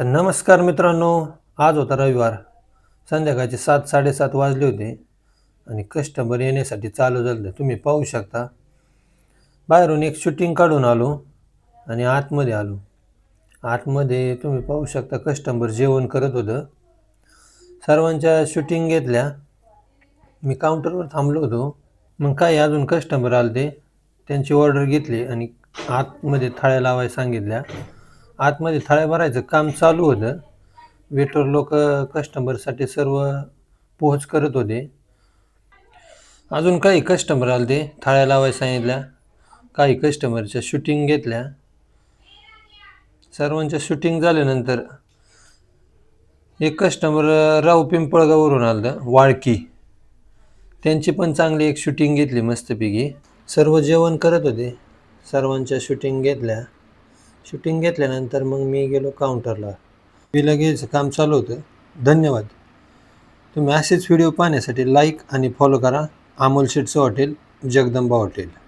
तर नमस्कार मित्रांनो आज होता रविवार. संध्याकाळचे सात साडेसात वाजले होते आणि कस्टमर येण्यासाठी चालू झालं तुम्ही पाहू शकता. बाहेरून एक शूटिंग काढून आलो आणि आतमध्ये आलो. आतमध्ये तुम्ही पाहू शकता कस्टमर जेवण करत होतं. सर्वांच्या शूटिंग घेतल्या. मी काउंटरवर थांबलो होतो. मग काय अजून कस्टमर आले ते त्यांची ऑर्डर घेतली आणि आतमध्ये थाळ्या लावायला सांगितल्या. आतमध्ये थाळ्या भरायचं काम चालू होतं. वेटर लोक कस्टमरसाठी सर्व पोहोच करत होते. अजून काही कस्टमर आले ते थाळ्या लावायला सांगितल्या. काही कस्टमरच्या शूटिंग घेतल्या. सर्वांच्या शूटिंग झाल्यानंतर एक कस्टमर राव पिंपळगाववरून आलं वाळकी. त्यांची पण चांगली एक शूटिंग घेतली मस्तपैकी. सर्व जेवण करत होते. सर्वांच्या शूटिंग घेतल्या. शूटिंग घेतल्यानंतर मग मी गेलो काउंटरला मी लगेच काम चालू होतं. धन्यवाद. तुम्ही असेच व्हिडिओ पाहण्यासाठी लाईक आणि फॉलो करा. अमोल शेटचं हॉटेल जगदंबा हॉटेल